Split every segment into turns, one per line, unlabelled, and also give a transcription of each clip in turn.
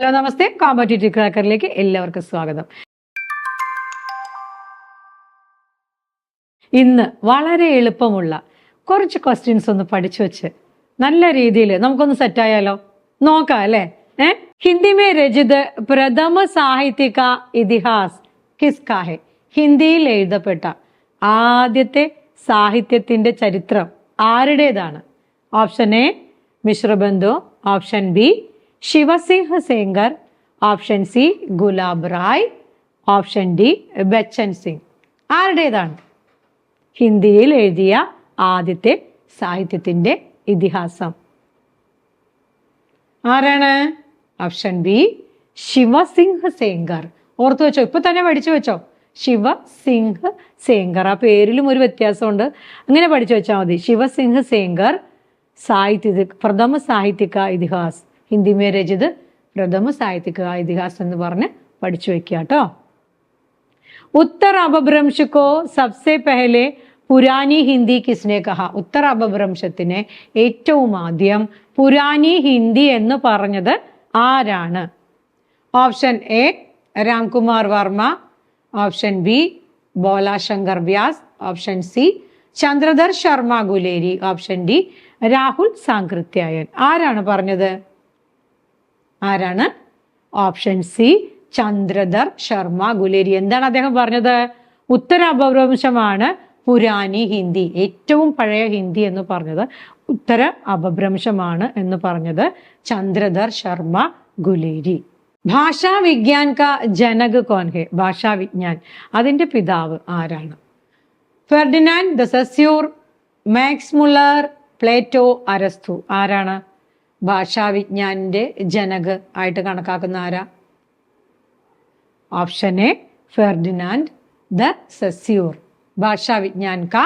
Hello നമസ്തേ. Competitive ക്രാക്കറിലേക്ക് എല്ലാവർക്കും സ്വാഗതം. ഇന്ന് വളരെ എളുപ്പമുള്ള കുറച്ച് ക്വസ്റ്റ്യൻസ് ഒന്ന് പഠിച്ചു വെച്ച് നല്ല രീതിയിൽ നമുക്കൊന്ന് സെറ്റായാലോ നോക്കാം അല്ലേ? ഏ? ഹിന്ദി മേ രചിത് പ്രഥമ സാഹിത്യക ഇതിഹാസ് കിസ് കാഹെ? ഹിന്ദിയിൽ എഴുതപ്പെട്ട ആദ്യത്തെ സാഹിത്യത്തിന്റെ ചരിത്രം ആരുടേതാണ്? Option A Mishrabandhu. Option B Shivsingh Sengar option C Gulab Rai option D Bachchan Singh. ആരുടേതാണ്? ഹിന്ദിയിൽ എഴുതിയ ആദ്യത്തെ സാഹിത്യത്തിന്റെ ഇതിഹാസം. ആരാണ്? Option B Shivsingh Sengar. ഓർത്തു വെച്ചോ ഇപ്പൊ തന്നെ പഠിച്ചു വെച്ചോ. ശിവസിംഹ് സേങ്കർ. ആ പേരിലും ഒരു വ്യത്യാസമുണ്ട്. അങ്ങനെ പഠിച്ചു വെച്ചാൽ മതി. ശിവസിംഹ സേങ്കർ സാഹിത്യ പ്രഥമ സാഹിത്യക ഇതിഹാസ്. ഹിന്ദി മേ രചിത് പ്രഥമ സാഹിത്യക ഇതിഹാസ് എന്ന് പറഞ്ഞ് പഠിച്ചു വെക്കുക കേട്ടോ उत्तर अपभ्रंश को सबसे पहले പുരാനി ഹിന്ദി കിസ്നെ കഹ ഉത്തര അപഭ്രംശത്തിനെ ഏറ്റവും ആദ്യം പുരാനി ഹിന്ദി എന്ന് പറഞ്ഞത് ആരാണ് option A Ramkumar Varma option B Bholashankar Vyas option C Chandradhar Sharma Guleri option D Rahul Sankrityayan ആരാണ് പറഞ്ഞത് ആരാണ്? Option C Chandradhar Sharma Guleri. എന്താണ് അദ്ദേഹം പറഞ്ഞത്? ഉത്തര അപഭ്രംശമാണ് പുരാനി ഹിന്ദി. ഏറ്റവും പഴയ ഹിന്ദി എന്ന് പറഞ്ഞത് ഉത്തര അപഭ്രംശമാണ് എന്ന് പറഞ്ഞത് ചന്ദ്രധർ ശർമ്മ ഗുലേരി. ഭാഷാ വിജ്ഞാൻ കാ ജനക് കോൻഹെ ഭാഷാ വിജ്ഞാൻ. അതിന്റെ പിതാവ് ആരാണ്? Ferdinand de Saussure Max Muller Plato അരസ്തു. ആരാണ്? ഭാഷാവിജ്ഞാനിന്റെ ജനക് ആയിട്ട് കണക്കാക്കുന്ന ആരാ? Option A Ferdinand de Saussure ഭാഷാവിജ്ഞാൻ ക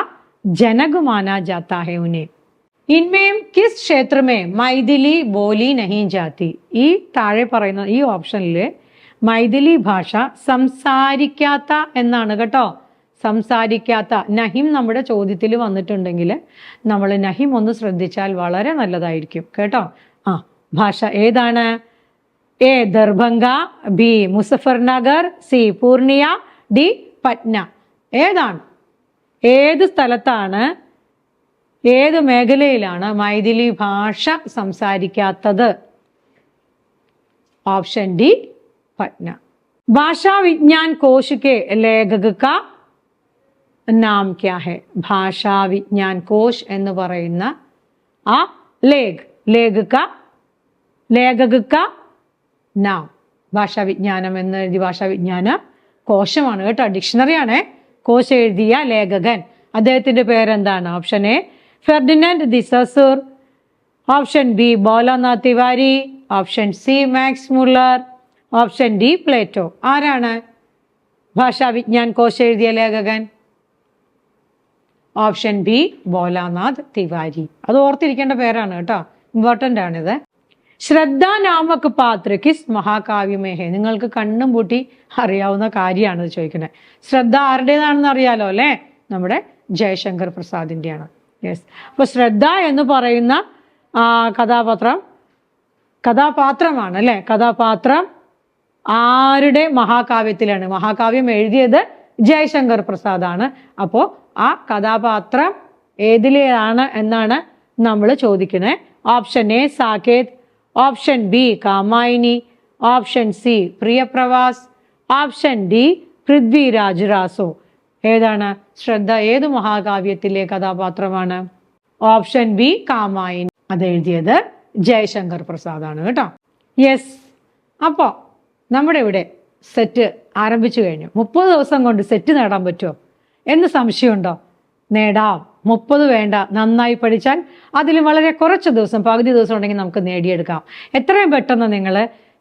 ജനക് മാനാ ജാത്താ ഹെ ഉനെ. ഇൻമേം കിസ് ക്ഷേത്രമേ മൈഥിലി ബോലി നഹി ജാതി. ഈ താഴെ പറയുന്ന ഈ ഓപ്ഷനിൽ മൈഥിലി ഭാഷ സംസാരിക്കാത്ത എന്നാണ് കേട്ടോ. സംസാരിക്കാത്ത നഹിം നമ്മുടെ ചോദ്യത്തിൽ വന്നിട്ടുണ്ടെങ്കിൽ നമ്മൾ നഹിം ഒന്ന് ശ്രദ്ധിച്ചാൽ വളരെ നല്ലതായിരിക്കും കേട്ടോ. ഭാഷ ഏതാണ്? A Darbhanga B Muzaffar Nagar C Purnia D Patna ഏതാണ്? ഏത് സ്ഥലത്താണ്? ഏത് മേഖലയിലാണ് മൈഥിലി ഭാഷ സംസാരിക്കാത്തത്? ഓപ്ഷൻ ഡി പറ്റ്ന ഭാഷാ വിജ്ഞാൻ കോശ് കെ ലേഖക നാം ക്യാ ഹെ? ഭാഷാ വിജ്ഞാൻ കോശ് എന്ന് പറയുന്ന ആ ലേഖ് ലേഖക ലേഖക നാം. ഭാഷാവിജ്ഞാനം എന്ന് എഴുതി ഭാഷാവിജ്ഞാന കോശമാണ് കേട്ടോ. ഡിക്ഷണറിയാണ് കോശ എഴുതിയ ലേഖകൻ. അദ്ദേഹത്തിന്റെ പേരെന്താണ്? Option A Ferdinand de Saussure option B Bholanath Tiwari option C Max Muller option D Plato ആരാണ് ഭാഷാവിജ്ഞാൻ കോശ എഴുതിയ ലേഖകൻ? ഓപ്ഷൻ ബി ബോലാനാഥ് തിവാരി അത് ഓർത്തിരിക്കേണ്ട പേരാണ് കേട്ടോ. ഇമ്പോർട്ടന്റ് ആണിത്. ശ്രദ്ധ പാത്രക്കിസ് പാത്ര കിസ് മഹാകാവ്യമേ നിങ്ങൾക്ക് കണ്ണും പൂട്ടി അറിയാവുന്ന കാര്യമാണ് ചോദിക്കുന്നത് ശ്രദ്ധ ആരുടേതാണെന്ന് അറിയാലോ അല്ലേ? നമ്മുടെ ജയശങ്കർ പ്രസാദിന്റെയാണ് യെസ് അപ്പൊ ശ്രദ്ധ എന്ന് പറയുന്ന കഥാപാത്രം കഥാപാത്രമാണ് അല്ലെ കഥാപാത്രം ആരുടെ മഹാകാവ്യത്തിലാണ്? മഹാകാവ്യം എഴുതിയത് ജയശങ്കർ പ്രസാദാണ്. അപ്പോൾ ആ കഥാപാത്രം ഏതിലെയാണ് എന്നാണ് നമ്മൾ ചോദിക്കുന്നത് option A Saket option B Kamayani option C Priyapravas option D Prithviraj Raso. ഏതാണ്? ശ്രദ്ധ ഏത് മഹാകാവ്യത്തിലെ കഥാപാത്രമാണ്? Option B Kamayani. അത് എഴുതിയത് ജയശങ്കർ പ്രസാദ് ആണ് കേട്ടോ. യെസ് അപ്പോ നമ്മുടെ ഇവിടെ സെറ്റ് ആരംഭിച്ചു കഴിഞ്ഞു. മുപ്പത് ദിവസം കൊണ്ട് സെറ്റ് നേടാൻ പറ്റുമോ എന്ന് സംശയമുണ്ടോ? നേടാം. മുപ്പത് വേണ്ട നന്നായി പഠിച്ചാൽ അതിലും വളരെ കുറച്ച് ദിവസം പകുതി ദിവസം ഉണ്ടെങ്കിൽ നമുക്ക് നേടിയെടുക്കാം. എത്രയും പെട്ടെന്ന് നിങ്ങൾ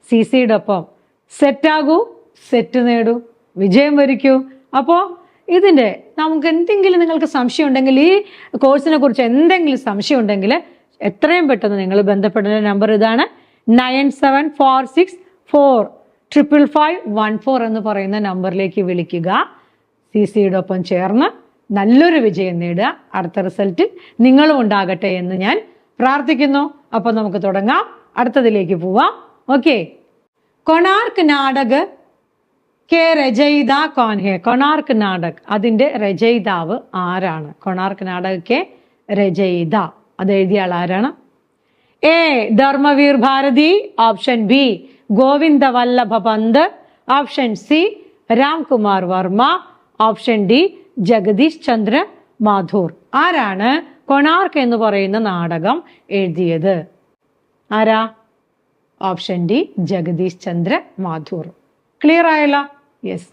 സി സിയുടെ ഒപ്പം സെറ്റാകൂ സെറ്റ് നേടൂ വിജയം വരിക്കൂ. അപ്പോൾ ഇതിന്റെ നമുക്ക് എന്തെങ്കിലും നിങ്ങൾക്ക് സംശയം ഉണ്ടെങ്കിൽ ഈ കോഴ്സിനെ കുറിച്ച് എന്തെങ്കിലും സംശയം ഉണ്ടെങ്കിൽ എത്രയും പെട്ടെന്ന് നിങ്ങൾ ബന്ധപ്പെടുന്ന നമ്പർ ഇതാണ് nine seven four six four triple five one four എന്ന് പറയുന്ന നമ്പറിലേക്ക് വിളിക്കുക. സി സിയുടെ ഒപ്പം ചേർന്ന് നല്ലൊരു വിജയം നേടുക. അടുത്ത റിസൾട്ട് നിങ്ങളും ഉണ്ടാകട്ടെ എന്ന് ഞാൻ പ്രാർത്ഥിക്കുന്നു. അപ്പോൾ നമുക്ക് തുടങ്ങാം. അടുത്തതിലേക്ക് പോവാം. ഓക്കെ. കൊണാർക്ക് നാടക് കെ രചയിത കോൻഹെ കൊണാർക്ക് നാടക്. അതിന്റെ രചയിതാവ് ആരാണ്? കൊണാർക്ക് നാടക് കെ രചയിത. അത് എഴുതിയ ആൾ ആരാണ്? A. Dharamvir Bharati. Option B. Govind Ballabh Pant. Option C. Ramkumar Verma. Option D. Jagdish Chandra Mathur. ആരാണ് കൊണാർക്ക് എന്ന് പറയുന്ന നാടകം എഴുതിയത്? ആരാ? Option D Jagdish Chandra Mathur. Clear ആയല്ല? Yes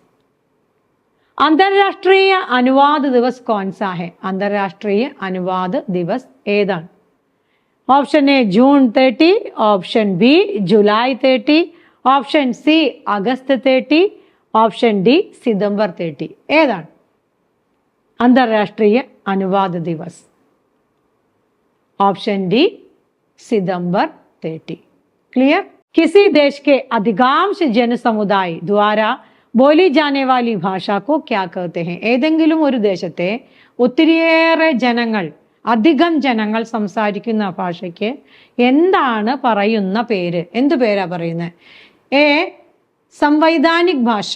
അന്താരാഷ്ട്രീയ അനുവാദ ദിവസ് കോൺസാഹെ. അന്താരാഷ്ട്രീയ അനുവാദ ദിവസ് ഏതാണ്? Option A June thirty. Option B July thirty. Option C August thirty. Option D September thirty. ഏതാണ്? अंतर्राष्ट्रीय अनुवाद दिवस ऑप्शन डी सितंबर 30 क्लियर किसी देश के अधिकांश जन समुदाय द्वारा बोली जाने वाली ഭാഷ को क्या कहते हैं ഏതെങ്കിലും ഒരു ദേശത്തെ ഒത്തിരിയേറെ ജനങ്ങൾ അധികം ജനങ്ങൾ സംസാരിക്കുന്ന ഭാഷയ്ക്ക് എന്താണ് പറയുന്ന പേര് എന്ത് പേരാ പറയുന്നത് എ സംവൈധാനിക് ഭാഷ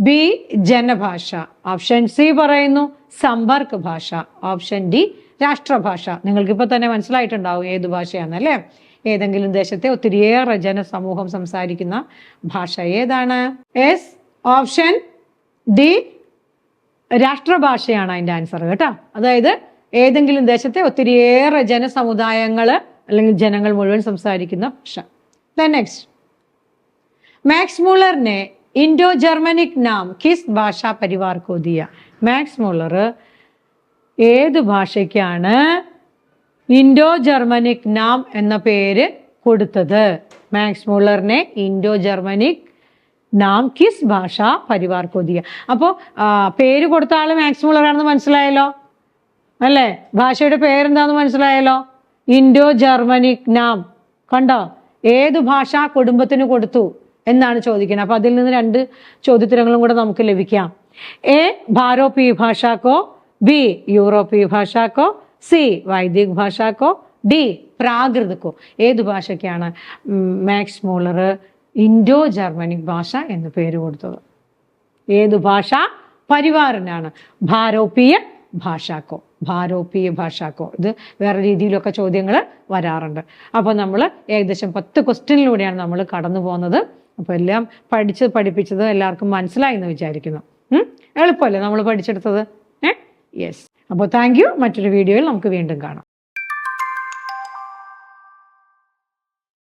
ബി ജനഭാഷ. ഓപ്ഷൻ സി പറയുന്നു സമ്പർക്ക് ഭാഷ. ഓപ്ഷൻ ഡി രാഷ്ട്രഭാഷ. നിങ്ങൾക്കിപ്പോൾ തന്നെ മനസ്സിലായിട്ടുണ്ടാവും ഏത് ഭാഷയാണെന്നല്ലേ ഏതെങ്കിലും ദേശത്തെ ഒത്തിരിയേറെ ജനസമൂഹം സംസാരിക്കുന്ന ഭാഷ ഏതാണ്? എസ് ഓപ്ഷൻ ഡി രാഷ്ട്രഭാഷയാണ് അതിന്റെ ആൻസർ കേട്ടോ. അതായത് ഏതെങ്കിലും ദേശത്തെ ഒത്തിരിയേറെ ജനസമുദായങ്ങൾ അല്ലെങ്കിൽ ജനങ്ങൾ മുഴുവൻ സംസാരിക്കുന്ന ഭാഷ. ദ നെക്സ്റ്റ് മാക്സ് മൂളറിനെ ഇൻഡോ ജർമ്മനിക് നാം കിസ് ഭാഷാ പരിവാർ കോതിയ മാക്സ് മുള്ളർ ഏത് ഭാഷയ്ക്കാണ് ഇൻഡോ ജർമ്മനിക് നാം എന്ന പേര് കൊടുത്തത്? മാക്സ് മുള്ളറിനെ ഇൻഡോ ജർമ്മനിക് നാം കിസ് ഭാഷ പരിവാർ കൊതിയ അപ്പോൾ പേര് കൊടുത്ത ആൾ മാക്സ് മുള്ളറാണെന്ന് മനസ്സിലായല്ലോ? അല്ലേ? ഭാഷയുടെ പേരെന്താന്ന് മനസ്സിലായല്ലോ? ഇൻഡോ ജർമ്മനിക് നാം. കണ്ടോ? ഏത് ഭാഷ കുടുംബത്തിന് കൊടുത്തു? എന്നാണ് ചോദിക്കുന്നത്. അപ്പൊ അതിൽ നിന്ന് രണ്ട് ചോദ്യോത്തരങ്ങളും കൂടെ നമുക്ക് ലഭിക്കാം. എ ഭാരോപി ഭാഷാക്കോ ബി യൂറോപ്യ ഭാഷാക്കോ സി വൈദിക് ഭാഷാക്കോ ഡി പ്രാകൃതക്കോ. ഏത് ഭാഷയ്ക്കാണ് മാക്സ് മോളർ ഇൻഡോ ജർമ്മനിക് ഭാഷ എന്ന് പേര് കൊടുത്തത്? ഏത് ഭാഷ? പരിവാറിനാണ്. ഭാരോപീയ ഭാഷാക്കോ. ഭാരോപീയ ഭാഷാക്കോ. ഇത് വേറെ രീതിയിലൊക്കെ ചോദ്യങ്ങൾ വരാറുണ്ട്. അപ്പോൾ നമ്മൾ ഏകദേശം പത്ത് ക്വസ്റ്റ്യനിലൂടെയാണ് നമ്മൾ കടന്നു പോകുന്നത്. അപ്പോൾ എല്ലാം പഠിച്ച് പഠിപ്പിച്ചത് എല്ലാവർക്കും മനസ്സിലായി എന്ന് വിചാരിക്കുന്നു? എളുപ്പമല്ലേ നമ്മൾ പഠിച്ചെടുത്തത്? ഏ? യെസ് അപ്പോൾ താങ്ക് യു മറ്റൊരു വീഡിയോയിൽ നമുക്ക് വീണ്ടും കാണാം.